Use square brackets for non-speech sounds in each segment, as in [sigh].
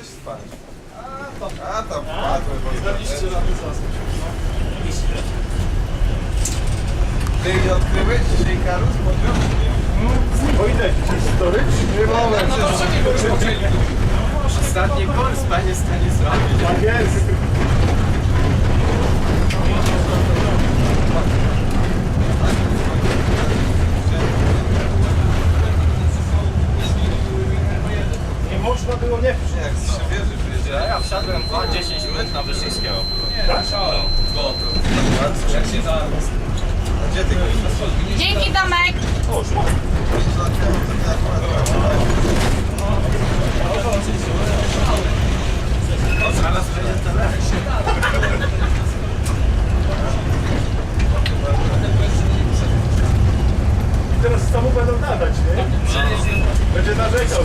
poszedłeś spać. A to, a to wpadły, bo Ty nie odkryłeś dzisiaj Karus? O ile storyć? Nie moment, Ostatni kurs, panie Stanisławie. Tak jest. Nie można było nie jak z Siewierzy przyjeżdża. Ja wsiadłem 2-10 minut na Wyszyńskiego. Tak? Jak się da... A gdzie ty Dzięki Tomek! O, szło. Zaraz będzie telefon. I teraz samu będą nadać, nie? Będzie narzekał.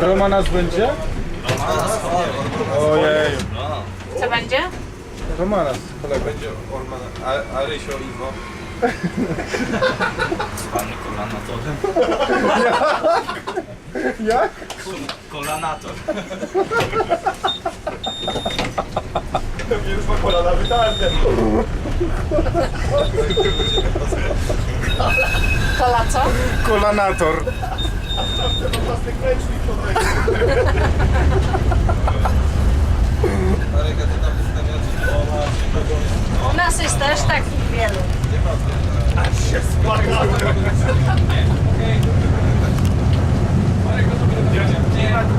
Romanas będzie? Ojej. Co będzie? Romanas, kolega. Będzie Orman, a, a Rysio Iwo. Zwany kolanatorem. [laughs] Jak? Kolanator. [laughs] Już ma kolana wytarte. Kola co? Kolanator. Ten opasny kręcznik po tego. Marek, a ty tam wystawiacie? O, masz. U nas jest też takich wielu. Aż się spłakałem.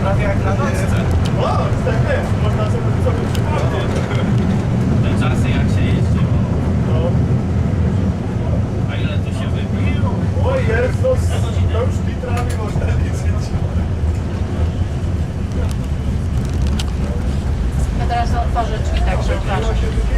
Prawie jak na nocce. O, tak jest. Można sobie sobie przypomnieć. Te czasy jak się jeździło. No. A ile tu się wypiło? O Jezus, to już litrami można liczyć. Ja